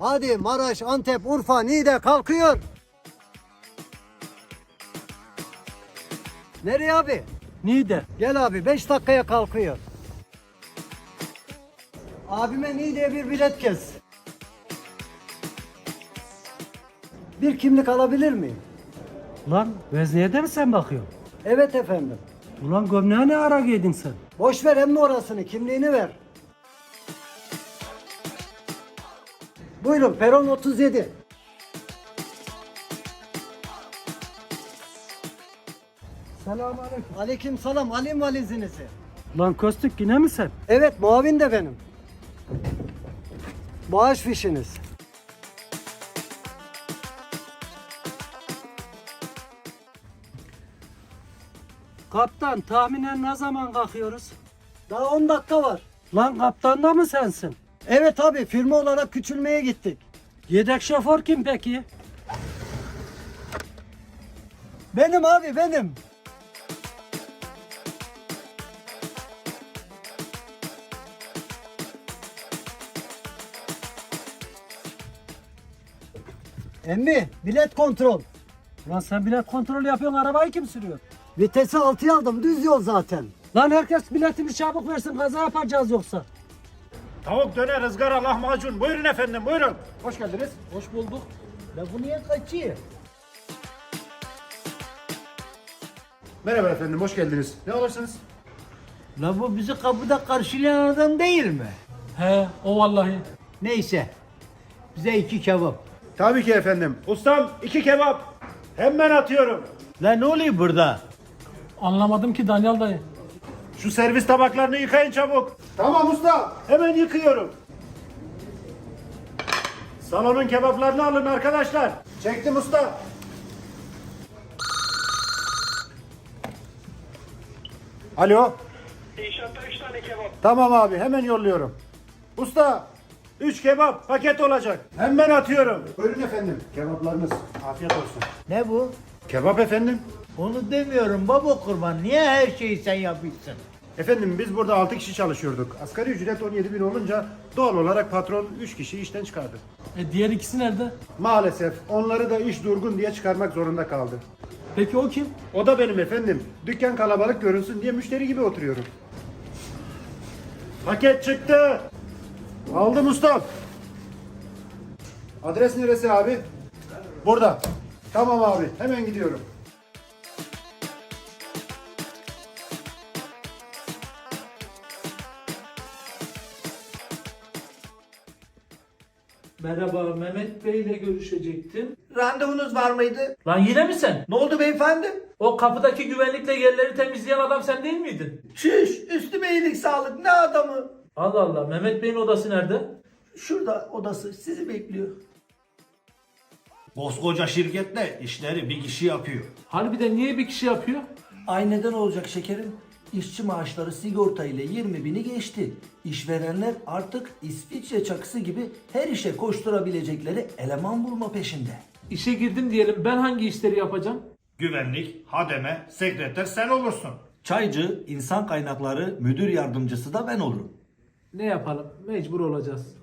Hadi Maraş, Antep, Urfa, Niğde kalkıyor. Nereye abi? Niğde. Gel abi 5 dakikaya kalkıyor. Abime Niğde'ye bir bilet kes. Bir kimlik alabilir miyim? Lan vezneye de mi sen bakıyorsun? Evet efendim. Ulan gömleği ne ara giydin sen? Boş ver emmi orasını, kimliğini ver. Buyurun peron 37. Selamun aleyküm. Aleyküm selam, alayım valizinizi. Lan Kostik yine mi sen? Evet, muavin de benim. Bağış fişiniz. Kaptan tahminen ne zaman kalkıyoruz? Daha 10 dakika var. Lan kaptan da mı sensin? Evet abi, firma olarak küçülmeye gittik. Yedek şoför kim peki? Benim abi, benim. Emmi, bilet kontrol. Lan sen bilet kontrolü yapıyorsun arabayı kim sürüyor? Vitesi 6'ya aldım, düz yol zaten. Lan herkes biletini çabuk versin kaza yapacağız yoksa. Tavuk döner, ızgara, lahmacun. Buyurun efendim, buyurun. Hoş geldiniz. Hoş bulduk. Ya bu niye kaçıyor? Merhaba efendim, hoş geldiniz. Ne alırsınız? La bu bizi kapıda karşılayan adam değil mi? He o vallahi. Neyse. Bize iki kebap. Tabii ki efendim. Ustam, iki kebap. Hemen atıyorum. La ne oluyor burada? Anlamadım ki Daniel dayı. Şu servis tabaklarını yıkayın çabuk. Tamam usta, hemen yıkıyorum. Salonun kebaplarını alın arkadaşlar. Çektim usta. Alo. İnşaatta 3 tane kebap. Tamam abi hemen yolluyorum. Usta 3 kebap paket olacak. Hemen atıyorum. Buyurun efendim kebaplarınız. Afiyet olsun. Ne bu? Kebap efendim. Onu demiyorum baba kurban. Niye her şeyi sen yapıyorsun? Efendim biz burada 6 kişi çalışıyorduk. Asgari ücret 17 bin olunca doğal olarak patron 3 kişi işten çıkardı. E diğer ikisi nerede? Maalesef onları da iş durgun diye çıkarmak zorunda kaldı. Peki o kim? O da benim efendim. Dükkan kalabalık görünsün diye müşteri gibi oturuyorum. Paket çıktı. Aldım ustam. Adres neresi abi? Burada. Tamam abi hemen gidiyorum. Merhaba Mehmet Bey ile görüşecektim. Randevunuz var mıydı? Lan yine mi sen? Ne oldu beyefendi? O kapıdaki güvenlikle yerleri temizleyen adam sen değil miydin? Şiş, üstüme iyilik sağlık. Ne adamı? Allah Allah Mehmet Bey'in odası nerede? Şurada odası sizi bekliyor. Koskoca şirkette işleri bir kişi yapıyor. Harbiden niye bir kişi yapıyor? Ay neden olacak şekerim? İşçi maaşları sigorta ile 20 bini geçti. İşverenler artık İsviçre çakısı gibi her işe koşturabilecekleri eleman bulma peşinde. İşe girdim diyelim ben hangi işleri yapacağım? Güvenlik, hademe, sekreter sen olursun. Çaycı, insan kaynakları müdür yardımcısı da ben olurum. Ne yapalım? Mecbur olacağız.